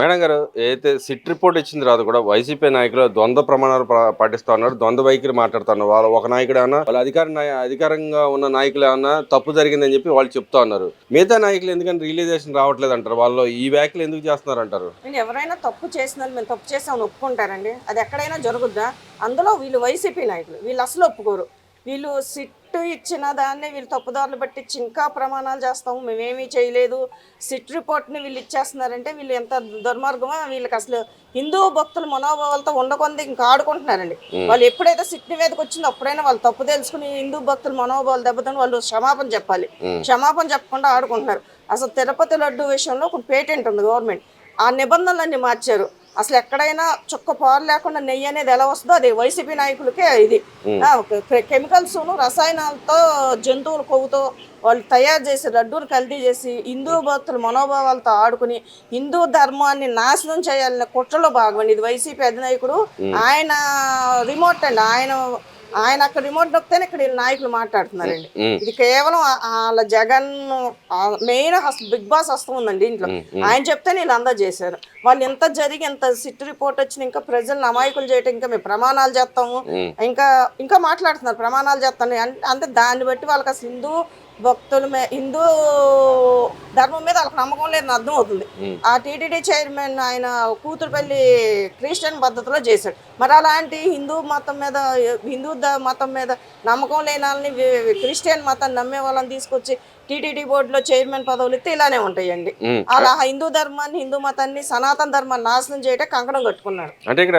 Madam గారు ఏదైతే SIT report ఇచ్చిన తర్వాత కూడా వైసీపీ నాయకులు ద్వంద్వ ప్రమాణాలు పా- పాటిస్తా ఉన్నారు ద్వంద్వ వైఖరి మాట్లాడుతున్నారు. వాళ్ళు ఒక నాయకుడు అన్నా వాళ్ళ అధికార నాయ- అధికారంగా ఉన్న నాయకులు ఏమన్నా తప్పు జరిగిందని చెప్పి వాళ్ళు చెప్తా ఉన్నారు. మిగతా నాయకులు ఎందుకంటే రియలైజేషన్ రావట్లేదు అంటారు? వాళ్ళు ఈ వ్యాఖ్యలు ఎందుకు చేస్తున్నారు అంటారు? నేను ఎవరైనా తప్పు చేసిన మేము తప్పు చేసామని ఒప్పుకుంటారండి. అది ఎక్కడైనా జరుగుద్దా? అందులో వీళ్ళు వైసీపీ నాయకులు వీళ్ళు అసలు ఒప్పుకోరు. వీళ్ళు సిట్ ఇచ్చిన దాన్ని వీళ్ళు తప్పుదారులు పట్టించి ఇంకా ప్రమాణాలు చేస్తాము మేమేమీ చేయలేదు. సిట్ రిపోర్ట్ని వీళ్ళు ఇచ్చేస్తున్నారంటే వీళ్ళు ఎంత దుర్మార్గమో వీళ్ళకి అసలు హిందూ భక్తుల మనోభావాలతో ఉండకొంది ఇంకా ఆడుకుంటున్నారండి. వాళ్ళు ఎప్పుడైతే సిట్ నివేదిక వచ్చిందో అప్పుడైనా వాళ్ళు తప్పు తెలుసుకుని హిందూ భక్తుల మనోభావాలు దెబ్బతిని వాళ్ళు క్షమాపణ చెప్పాలి. క్షమాపణ చెప్పకుండా ఆడుకుంటున్నారు. అసలు తిరుపతి లడ్డు విషయంలో ఒక పేటెంట్ ఉంది గవర్నమెంట్. ఆ నిబంధనలన్నీ మార్చారు. అసలు ఎక్కడైనా చుక్క పాలు లేకుండా నెయ్యి అనేది ఎలా వస్తుందో అది వైసీపీ నాయకులకే ఇది. కెమికల్స్ రసాయనాలతో జంతువుల కొవ్వుతో వాళ్ళు తయారు చేసి లడ్డూలు కల్తీ చేసి హిందూ భక్తుల మనోభావాలతో ఆడుకుని హిందూ ధర్మాన్ని నాశనం చేయాలనే కుట్రలో భాగమండి. ఇది వైసీపీ అధినాయకుడు. ఆయన రిమోట్ అండి. ఆయన ఆయన అక్కడ రిమోట్ నొక్కితేనే ఇక్కడ నాయకులు మాట్లాడుతున్నారండి. ఇది కేవలం వాళ్ళ జగన్ మెయిన్ బిగ్ బాస్ వస్తూ ఉందండి ఇంట్లో. ఆయన చెప్తే వీళ్ళు అందా చేశారు. వాళ్ళు ఎంత జరిగి ఎంత సిట్ రిపోర్ట్ వచ్చిన ఇంకా ప్రజలను అమాయకులు చేయటం ఇంకా మేము ప్రమాణాలు చేస్తాము. ఇంకా ఇంకా మాట్లాడుతున్నారు. ప్రమాణాలు చేస్తాను. అంటే దాన్ని బట్టి వాళ్ళకి అసలు హిందూ భక్తుల మీద హిందూ ధర్మం మీద వాళ్ళకి నమ్మకం లేదని అర్థం అవుతుంది. ఆ టీటీడీ చైర్మన్ ఆయన కూతురుపల్లి క్రిస్టియన్ పద్ధతిలో చేశాడు. మరి అలాంటి హిందూ మతం మీద హిందూ మతం మీద నమ్మకం లేని వాళ్ళని క్రిస్టియన్ మతాన్ని నమ్మే వాళ్ళని తీసుకొచ్చి టీటీడీ బోర్డులో చైర్మన్ పదవులు ఇస్తే ఇలానే ఉంటాయండి. అలా హిందూ ధర్మాన్ని హిందూ మతాన్ని సనాతన ధర్మాన్ని నాశనం చేయటం కంకణం కట్టుకున్నాడు. అంటే ఇక్కడ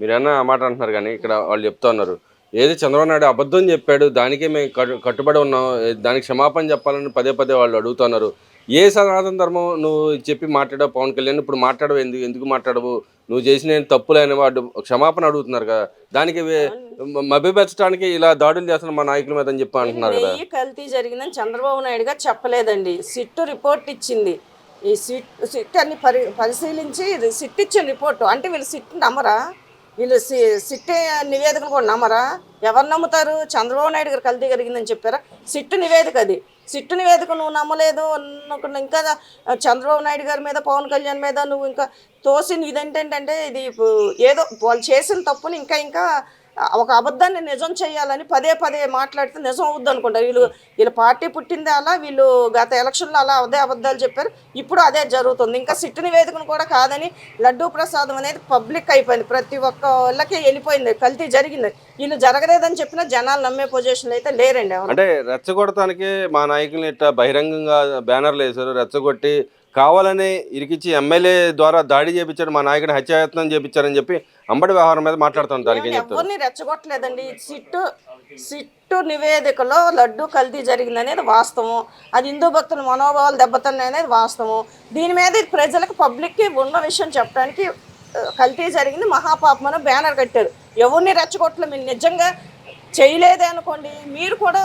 మీరు అన్న మాట అంటున్నారు కానీ ఇక్కడ వాళ్ళు చెప్తా ఉన్నారు. ఏది చంద్రబాబు నాయుడు అబద్ధం చెప్పాడు దానికే మేము కట్టుబడి ఉన్నాం దానికి క్షమాపణ చెప్పాలని పదే పదే వాళ్ళు అడుగుతున్నారు. ఏ సనాతన ధర్మం నువ్వు చెప్పి మాట్లాడావు పవన్ కళ్యాణ్ ఇప్పుడు మాట్లాడవు ఎందుకు ఎందుకు మాట్లాడవు? నువ్వు చేసిన తప్పులైన తప్పులేని వాడు క్షమాపణ అడుగుతున్నారు కదా. దానికి వే- మభ్యపెట్టడానికి ఇలా దాడులు చేస్తున్న మా నాయకుల మీద అని చెప్పి అంటున్నారు కదా. కల్తీ జరిగిందని చంద్రబాబు నాయుడుగా చెప్పలేదండి. సిట్టు రిపోర్ట్ ఇచ్చింది. ఈ సిట్ సిట్ అన్ని పరి పరిశీలించి ఇది సిట్ ఇచ్చిన రిపోర్టు. అంటే వీళ్ళు సిట్ నమ్మరా? వీళ్ళు సి సిట్ నివేదికను కూడా నమ్మరా? ఎవరు నమ్ముతారు? చంద్రబాబు నాయుడు గారు కల్తీ జరిగిందని చెప్పారా? సిట్టు నివేదిక అది. సిట్టు నివేదిక నువ్వు నమ్మలేదు అనుకున్న ఇంకా చంద్రబాబు నాయుడు గారి మీద పవన్ కళ్యాణ్ మీద నువ్వు ఇంకా తోసి ఇదేంటంటే ఇది ఇప్పుడు ఏదో వాళ్ళు చేసిన తప్పుని ఇంకా ఇంకా ఒక అబద్ధాన్ని నిజం చేయాలని పదే పదే మాట్లాడితే నిజం అవుద్ది అనుకుంటారు వీళ్ళు వీళ్ళ పార్టీ పుట్టింది అలా వీళ్ళు గత ఎలక్షన్లో అలా అదే అబద్ధాలు చెప్పారు. ఇప్పుడు అదే జరుగుతుంది. ఇంకా సిట్టు నివేదికను కూడా కాదని లడ్డూ ప్రసాదం అనేది పబ్లిక్ అయిపోయింది. ప్రతి ఒక్క వాళ్ళకి వెళ్ళిపోయింది. కల్తీ జరిగింది. వీళ్ళు జరగలేదని చెప్పినా జనాలు నమ్మే పొజిషన్లు అయితే లేరండి అంటే రెచ్చగొడటానికి మా నాయకులు ఇట్లా బహిరంగంగా బ్యానర్లు వేశారు. రెచ్చగొట్టి కావాలని ఇరికిచ్చి ఎమ్మెల్యే ద్వారా దాడి చేపించాడు మా నాయకుడిని హత్యాయత్నం చేపించారని చెప్పి అంబడి వ్యవహారం మీద మాట్లాడుతాను దానికి ఎవరిని రెచ్చగొట్టలేదండి. సిట్టు సిట్టు నివేదికలో లడ్డు కల్తీ జరిగింది అనేది వాస్తవం అది హిందూ భక్తుల మనోభావాలు దెబ్బతిన్నాయి అనేది వాస్తవం దీని మీద ప్రజలకు పబ్లిక్కి ఉన్న విషయం చెప్పడానికి కల్తీ జరిగింది మహాపాపం అని బ్యానర్ కట్టారు. ఎవరిని రెచ్చగొట్టలే మీరు నిజంగా చేయలేదే అనుకోండి. మీరు కూడా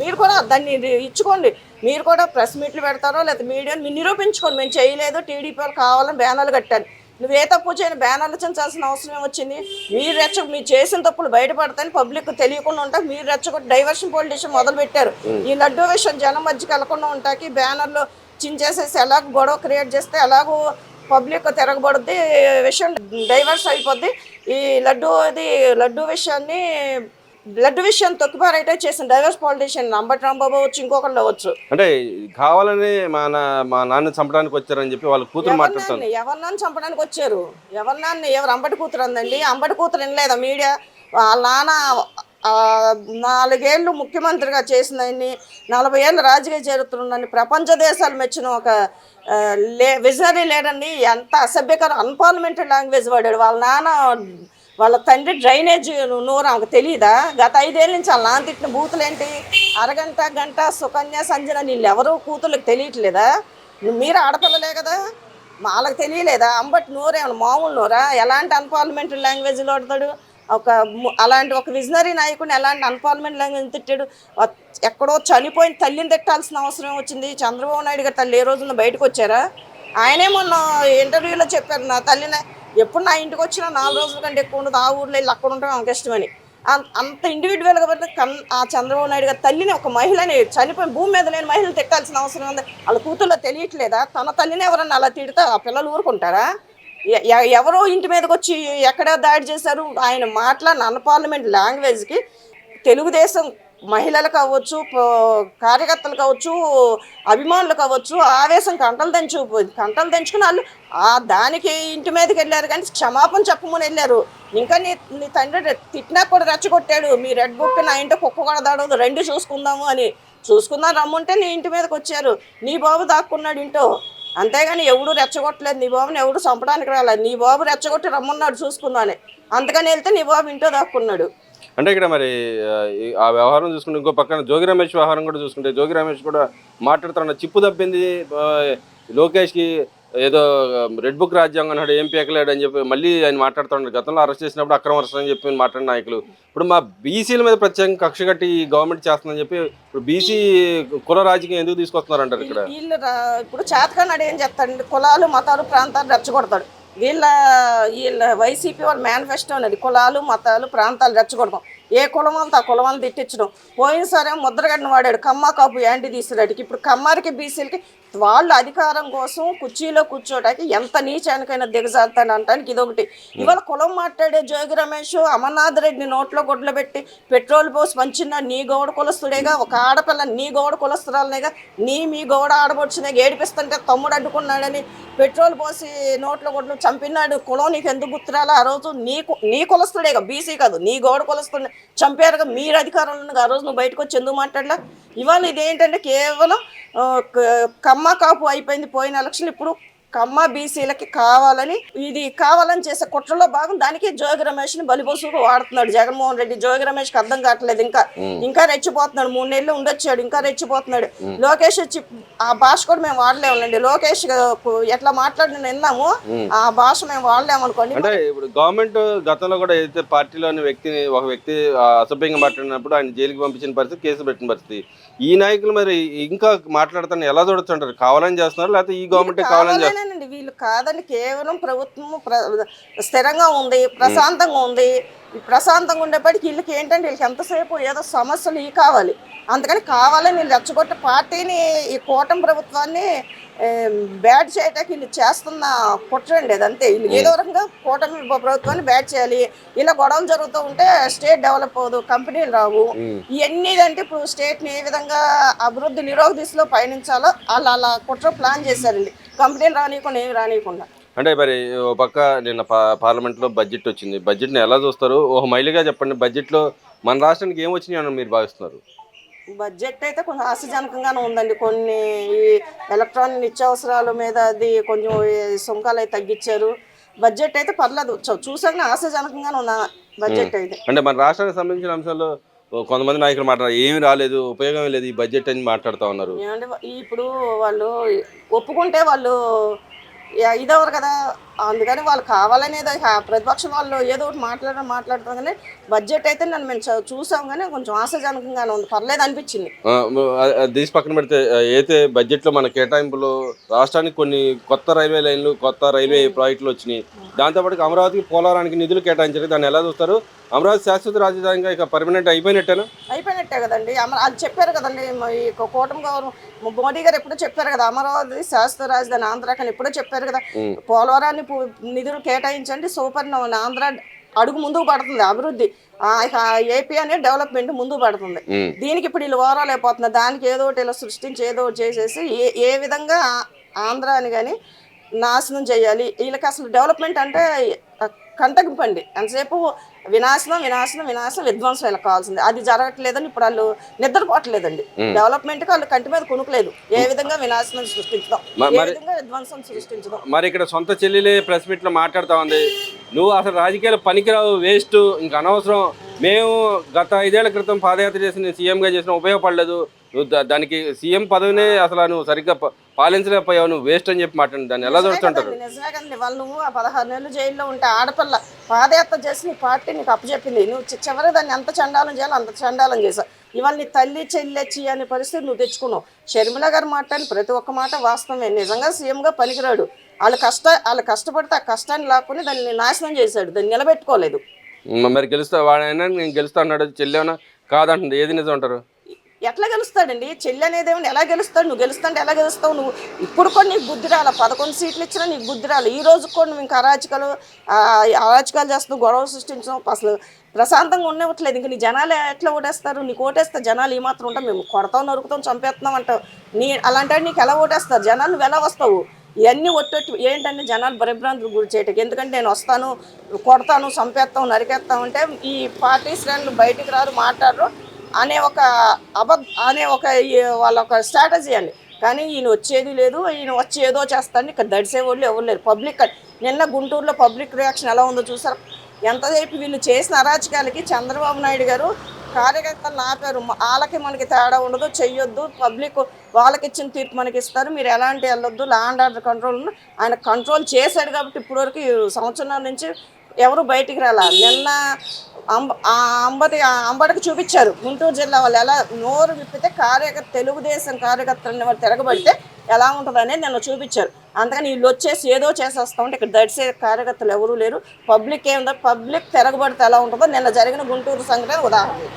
మీరు కూడా దాన్ని ఇచ్చుకోండి. మీరు కూడా ప్రెస్ మీట్లు పెడతారో లేకపోతే మీడియాని మీరు నిరూపించుకోండి. మేము చేయలేదు టీడీపీ వాళ్ళు కావాలని బ్యానర్లు కట్టాలి నువ్వు ఏ తప్పు చేయని బ్యానర్లు చించాల్సిన అవసరం వచ్చింది మీరు రెచ్చ మీరు చేసిన తప్పులు బయటపడతాయని పబ్లిక్ తెలియకుండా ఉంటా. మీరు రెచ్చగొట్టి డైవర్షన్ పొలిటీషన్ మొదలు పెట్టారు ఈ లడ్డు విషయం జనం మధ్యకి వెళ్ళకుండా ఉంటాకి బ్యానర్లు చించేసేసి ఎలాగ గొడవ క్రియేట్ చేస్తే ఎలాగో పబ్లిక్ తిరగబడుద్ది విషయం డైవర్స్ అయిపోద్ది. ఈ లడ్డు అది లడ్డు విషయాన్ని లడ్డు విషయం తొక్కిపారైతే చేసిన డైవర్స్ పాలిటిషియన్ అంబటి రాంబాబు అవ్వచ్చు ఇంకొకళ్ళు అవ్వచ్చు. అంటే కావాలని మా మా నాన్న చంపడానికి వచ్చారని చెప్పి వాళ్ళ కూతురు మాట్లాడుతాను ఎవరినాన్ని చంపడానికి వచ్చారు. ఎవరినాన్ని ఎవరు అంబటి కూతురు అందండి. అంబటి కూతురు వినలేదా మీడియా? వాళ్ళ నాన్న నాలుగేళ్ళు ముఖ్యమంత్రిగా ఆయన్ని నలభై ఏళ్ళు రాజకీయ చరిత్రని ప్రపంచ దేశాలు మెచ్చిన ఒక లే విజనరీ లీడర్ని ఎంత అసభ్యకరం అన్పార్లమెంటరీ లాంగ్వేజ్ వాడాడు. వాళ్ళ నాన్న వాళ్ళ తండ్రి డ్రైనేజ్ నూరు ఆమెకు తెలియదా గత ఐదేళ్ళ నుంచి వాళ్ళ నాన్న తిట్టిన బూతులు ఏంటి అరగంట గంట సుకన్య సంజన నీళ్ళు ఎవరు కూతుర్లకు తెలియట్లేదా? మీరు ఆడపిల్లలే కదా? వాళ్ళకి తెలియలేదా? అంబటి నోరేమన్నా మామూలు నోరా? ఎలాంటి అన్పార్లమెంటరీ లాంగ్వేజ్లో ఆడతాడు? ఒక అలాంటి ఒక విజనరీ నాయకుడిని ఎలాంటి అన్పార్లమెంట్ లాంగ్వేజ్ తిట్టాడు? ఎక్కడో చనిపోయిన తల్లిని తిట్టాల్సిన అవసరం వచ్చింది చంద్రబాబు నాయుడు గారు తల్లి ఏ రోజున బయటకు వచ్చారా? ఆయనే మొన్న ఇంటర్వ్యూలో చెప్పారు నా తల్లిని. ఎప్పుడు నా ఇంటికి వచ్చినా నాలుగు రోజుల కంటే ఎక్కువ ఉండదు. ఆ ఊర్లో వెళ్ళి అక్కడ ఉండటం ఆమెకి ఇష్టమని. అంత ఇండివిజువల్గా పెడితే కన్ ఆ చంద్రబాబు నాయుడు గారు తల్లిని ఒక మహిళని చనిపోయిన భూమి మీద లేని మహిళలు తిట్టాల్సిన అవసరం ఉంది. వాళ్ళ కూతుర్లో తెలియట్లేదా? తన తల్లిని ఎవరన్నా అలా తిడితే ఆ పిల్లలు ఊరుకుంటారా? ఎ- ఎ- ఎవరో ఇంటి మీదకి వచ్చి ఎక్కడ దాడి చేశారు? ఆయన మాట్లాడిన అన్ పార్లమెంట్ లాంగ్వేజ్కి తెలుగుదేశం మహిళలు కావచ్చు కార్యకర్తలు కావచ్చు అభిమానులు కావచ్చు ఆవేశం కంటలు దంచు కంటలు దంచుకుని వాళ్ళు ఆ దానికి ఇంటి మీదకి వెళ్ళారు కానీ క్షమాపణ చెప్పమని వెళ్ళారు. ఇంకా నీ నీ తండ్రి తిట్టినా కూడా రెచ్చగొట్టాడు. మీ రెడ్ బుక్ నా ఇంటి కుక్క కూడా దాడదు రెండు చూసుకుందాము అని. చూసుకుందాం రమ్ముంటే నీ ఇంటి మీదకి వచ్చారు. నీ బాబు దాక్కున్నాడు ఇంటో. అంతేగాని ఎవడు రెచ్చగొట్టలేదు. నీ బాబుని ఎవడు చంపడానికి రాలేదు. నీ బాబు రెచ్చగొట్టి రమ్మన్నాడు చూసుకుందాని అందుకని వెళ్తే నీ బాబు ఇంటో దాక్కున్నాడు. అంటే ఇక్కడ మరి ఆ, వ్యవహారం చూసుకుంటే ఇంకో పక్కన జోగి రమేష్ వ్యవహారం కూడా చూసుకుంటే జోగి రమేష్ కూడా మాట్లాడుతున్న చిప్పు తప్పింది లోకేష్కి ఏదో రెడ్ బుక్ రాజ్యాంగం అన్నాడు ఏం పీకలేడు అని చెప్పి మళ్ళీ ఆయన మాట్లాడుతున్నాడు. గతంలో అరెస్ట్ చేసినప్పుడు అక్రమ అరెస్ట్ అని చెప్పి మాట్లాడిన నాయకులు. ఇప్పుడు మా బీసీల మీద ప్రత్యేకంగా కక్ష కట్టి గవర్నమెంట్ చేస్తుందని చెప్పి ఇప్పుడు బీసీ కుల రాజకీయం ఎందుకు తీసుకొస్తున్నారు అంటారు ఇక్కడ వీళ్ళు ఇప్పుడు చేతకాడు ఏం చెప్తాడు? కులాలు మతాలు ప్రాంతాలు రెచ్చగొడతాడు. వీళ్ళ వీళ్ళ వైసీపీ వాళ్ళ మేనిఫెస్టో ఉన్నది కులాలు మతాలు ప్రాంతాలు రెచ్చగొడతాం. ఏ కులం అంతా ఆ కులం వాళ్ళని తిట్టించడం పోయినసరే ముద్రగడ్డను వాడాడు. కమ్మ కాపు యాంటీ తీసేటానికి ఇప్పుడు కమ్మారికి బీసీలకి వాళ్ళు అధికారం కోసం కుర్చీలో కూర్చోటానికి ఎంత నీచానికైనా దిగజారుతాను అంటానికి ఇదొకటి. ఇవాళ కులం మాట్లాడే జోగి రమేష్ అమర్నాథ్ రెడ్డి నోట్లో గుడ్లు పెట్టి పెట్రోల్ పోసి పంచిన నీ గౌడ కులస్తుడేగా ఒక ఆడపిల్ల నీ గౌడ కులస్తురాలనేగా నీ మీ గౌడ ఆడబడుచునే ఏడిపిస్తుంటే తమ్ముడు అడ్డుకున్నాడని పెట్రోల్ పోసి నోట్లో గుడ్లు చంపినాడు. కులం నీకు ఎందుకు గుర్తురాలా? ఆ రోజు నీ కు- నీ కులస్తుడేగా బీసీ కాదు నీ గౌడ కులస్తుడిని చంపారుగా మీరు అధికారంలో ఆ రోజు నువ్వు బయటకు వచ్చి ఎందుకు మాట్లాడలా? ఇవాళ ఇదేంటంటే కేవలం క- కమ్మ కాపు అయిపోయింది పోయిన ఎలక్షన్. ఇప్పుడు కమ్మ బీసీలకి కావాలని ఇది కావాలని చేసే కుట్రలో భాగం దానికి జోగి రమేష్ని బలిపోసుకు వాడుతున్నాడు జగన్మోహన్ రెడ్డి. జోగి రమేష్కి అర్థం కావట్లేదు. ఇంకా ఇంకా రెచ్చిపోతున్నాడు. మూడు నెలలు ఉండొచ్చాడు ఇంకా రెచ్చిపోతున్నాడు. లోకేష్ వచ్చి ఆ భాష కూడా మేము వాడలేములండి. లోకేష్ ఎట్లా మాట్లాడిన విన్నాము? ఆ భాష మేము వాడలేము అనుకోండి అంటే ఇప్పుడు గవర్నమెంట్ గతంలో కూడా ఏదైతే పార్టీలోని వ్యక్తిని ఒక వ్యక్తి అసభ్యంగా మాట్లాడినప్పుడు ఆయన జైలుకి పంపించిన పరిస్థితి కేసు పెట్టిన పరిస్థితి. ఈ నాయకులు మరి ఇంకా మాట్లాడుతాను ఎలా చూడొచ్చు కావాలని చేస్తున్నారు? లేకపోతే ఈ గవర్నమెంట్ కావాలని చేస్తున్నారు కావాలేనండి వీళ్ళు కాదని కేవలం ప్రభుత్వం ప్ర- స్థిరంగా ఉంది ప్రశాంతంగా ఉంది. ఈ ప్రశాంతంగా ఉండేప్పటికి వీళ్ళకి ఏంటంటే వీళ్ళకి ఎంతసేపు ఏదో సమస్యలు ఇవి కావాలి. అందుకని కావాలని వీళ్ళు రెచ్చగొట్టి పార్టీని ఈ కూటమి ప్రభుత్వాన్ని బ్యాడ్ చేయటానికి వీళ్ళు చేస్తున్న కుట్రండి అది అంతే వీళ్ళు ఏదో రకంగా కూటమి ప్రభుత్వాన్ని బ్యాడ్ చేయాలి. ఇలా గొడవలు జరుగుతూ ఉంటే స్టేట్ డెవలప్ అవ్వదు కంపెనీలు రావు. ఇవన్నీ అంటే ఇప్పుడు స్టేట్ని ఏ విధంగా అభివృద్ధి నిరోధ దిశలో పయనించాలో అలా అలా కుట్ర ప్లాన్ చేశారండి. కంపెనీలు రానియకుండా ఏమి రానియకుండా. అంటే మరి ఓ పక్క నిన్న పార్లమెంట్లో బడ్జెట్ వచ్చింది. బడ్జెట్ని ఎలా చూస్తారు? ఒక మైలుగా చెప్పండి. బడ్జెట్లో మన రాష్ట్రానికి ఏం వచ్చినాయి అని మీరు భావిస్తున్నారు? బడ్జెట్ అయితే కొంచెం ఆశాజనకంగానే ఉందండి. కొన్ని ఈ ఎలక్ట్రానిక్ నిత్యావసరాల మీద అది కొంచెం సుంకాలు అయితే తగ్గించారు. బడ్జెట్ అయితే పర్లేదు. చూసాక ఆశాజనకంగానే ఉంది బడ్జెట్ అయితే. అంటే మన రాష్ట్రానికి సంబంధించిన అంశాల్లో కొంతమంది నాయకులు మాట్లాడారు ఏమీ రాలేదు ఉపయోగం లేదు ఈ బడ్జెట్ అని మాట్లాడుతూ ఉన్నారు. ఏమంటే ఇప్పుడు వాళ్ళు ఒప్పుకుంటే వాళ్ళు ఇదవరు కదా. అందుకని వాళ్ళు కావాలనేది ప్రతిపక్షం వాళ్ళు ఏదో ఒకటి మాట్లాడడం మాట్లాడతాం కానీ బడ్జెట్ అయితే నన్ను మేము చూసాం కానీ కొంచెం ఆశాజనకంగానే ఉంది. పర్లేదు అనిపించింది. తీసి పక్కన పెడితే అయితే బడ్జెట్లో మన కేటాయింపులు రాష్ట్రానికి కొన్ని కొత్త రైల్వే లైన్లు కొత్త రైల్వే ప్రాజెక్టులు వచ్చినాయి దాంతోపాటు అమరావతికి పోలవరానికి నిధులు కేటాయించారు. దాన్ని ఎలా చూస్తారు? అమరావతి శాశ్వత రాజధానిగా ఇక పర్మనెంట్ అయిపోయినట్టేనా? అయిపోయినట్టే కదండి. అమర అది చెప్పారు కదండి ఈ కూటమి గవర్న మోడీ గారు ఎప్పుడో చెప్పారు కదా అమరావతి శాశ్వత రాజధాని ఆంధ్ర కానీ ఎప్పుడో చెప్పారు కదా. పోలవరాన్ని నిధులు కేటాయించండి సూపర్ ఆంధ్ర అడుగు ముందుకు పడుతుంది అభివృద్ధి. ఏపీ అనే డెవలప్మెంట్ ముందుకు పడుతుంది. దీనికి ఇప్పుడు వీళ్ళు ఓవరాల్ అయిపోతున్నారు. దానికి ఏదో ఒకటి ఇలా సృష్టించి ఏదో ఒకటి చేసేసి ఏ ఏ విధంగా ఆంధ్రాని కానీ నాశనం చేయాలి. వీళ్ళకి అసలు డెవలప్మెంట్ అంటే కంటగింపండి ఎంతసేపు వినాశనం వినాశనం వినాశనం విధ్వంసం వీళ్ళకి కావాల్సింది. అది జరగట్లేదని ఇప్పుడు వాళ్ళు నిద్రపోవట్లేదండి. డెవలప్మెంట్కి వాళ్ళు కంటి మీద కొనుక్కలేదు ఏ విధంగా వినాశనం సృష్టించడం? ఏ విధంగా విధ్వంసం సృష్టించడం? మరి ఇక్కడ సొంత చెల్లెలే ప్రెస్ మీట్లో మాట్లాడుతా ఉంది. నువ్వు అసలు రాజకీయాలు పనికిరావు వేస్ట్ ఇంకా అనవసరం. మేము గత ఐదేళ్ళ క్రితం పాదయాత్ర చేసి నేను సీఎంగా చేసిన ఉపయోగపడలేదు. నువ్వు దానికి సీఎం పదవినే అసలు నువ్వు సరిగ్గా పాలించలేకపోయావు. నువ్వు వేస్ట్ అని చెప్పి మాట్లాడి దాన్ని ఎలా చూస్తుంటారు నిజమే కదండి, వాళ్ళు నువ్వు ఆ పదహారు నెలలు జైల్లో ఉంటే ఆడపిల్ల పాదయాత్ర చేసి నీ పార్టీ నీకు అప్పచెప్పింది. నువ్వు చివరి దాన్ని ఎంత చండాలం చేయాలో అంత చండాలం చేశావు ఇవాళ నీ తల్లి చెల్లెచ్చి అనే పరిస్థితి నువ్వు తెచ్చుకున్నావు. షర్మిల గారు మాట్లాడిన ప్రతి ఒక్క మాట వాస్తవమే. నిజంగా సీఎంగా పనికిరాడు. వాళ్ళు కష్ట వాళ్ళు కష్టపడితే ఆ కష్టాన్ని లాక్కుని దాన్ని నాశనం చేశాడు. దాన్ని నిలబెట్టుకోలేదు. మరి గెలుస్తా వాడైనా నేను గెలుస్తా అన్నాడు. చెల్లెవనా కాదంటుంది. ఏది నిజం అంటారు? ఎట్లా గెలుస్తాడండి? చెల్లి అనేదేమో ఎలా గెలుస్తాడు? నువ్వు గెలుస్తాంటే ఎలా గెలుస్తావు? నువ్వు ఇప్పుడు కూడా నీకు బుద్ధి రాల? పదకొండు సీట్లు ఇచ్చినా నీకు బుద్ధి రాలి? ఈ రోజు కూడా నువ్వు ఇంకా అరాచకాలు అరాచకాలు చేస్తున్నావు గొడవ సృష్టించడం అసలు ప్రశాంతంగా ఉండవట్లేదు ఇంక నీ జనాలు ఎట్లా ఓటేస్తారు? నీకు ఓటేస్తే జనాలు ఏమాత్రం మాత్రం ఉంటాం మేము కొడతాం నరుకుతాం చంపేస్తున్నాం అంటావు. నీ అలాంటి నీకు ఎలా ఓటేస్తారు? జనాలు నువ్వు ఎలా వస్తావు? ఇవన్నీ ఒట్టొట్టి ఏంటంటే జనాలు భయభ్రాంతులు గురి చేయటం. ఎందుకంటే నేను వస్తాను కొడతాను చంపేస్తాం నరికేస్తాం అంటే ఈ పార్టీ శ్రేణులు బయటికి రారు మాట్లాడరు. అనే ఒక అబద్ధ అనే ఒక వాళ్ళ ఒక స్ట్రాటజీ అండి. కానీ ఈయన వచ్చేది లేదు ఈయన వచ్చి ఏదో చేస్తాను ఇక్కడ దడిసే వాళ్ళు ఎవరు లేరు. పబ్లిక్ నిన్న గుంటూరులో పబ్లిక్ రియాక్షన్ ఎలా ఉందో చూసారు? ఎంతసేపు వీళ్ళు చేసిన అరాచకాలకి చంద్రబాబు నాయుడు గారు కార్యకర్తలు ఆపారు. వాళ్ళకి మనకి తేడా ఉండదు చెయ్యొద్దు. పబ్లిక్ వాళ్ళకి ఇచ్చిన తీర్పు మనకి ఇస్తారు. మీరు ఎలాంటి వెళ్ళొద్దు. ల్యాండ్ ఆర్డర్ కంట్రోల్ ఆయన కంట్రోల్ చేశాడు కాబట్టి ఇప్పటివరకు ఈ సంవత్సరం నుంచి ఎవరు బయటికి రాలా? నిన్న అంబ ఆ అంబటి ఆ అంబటికి చూపించారు. గుంటూరు జిల్లా వాళ్ళు ఎలా నోరు విప్పితే కార్యకర్త తెలుగుదేశం కార్యకర్తలని వాళ్ళు తిరగబడితే ఎలా ఉంటుంది అనేది నిన్న చూపించారు. అందుకని వీళ్ళు వచ్చేసి ఏదో చేసేస్తా ఉంటే ఇక్కడ దడిసే కార్యకర్తలు ఎవరూ లేరు. పబ్లిక్ ఏముందో పబ్లిక్ తిరగబడితే ఎలా ఉంటుందో నిన్న జరిగిన గుంటూరు సంఘటన ఉదాహరణ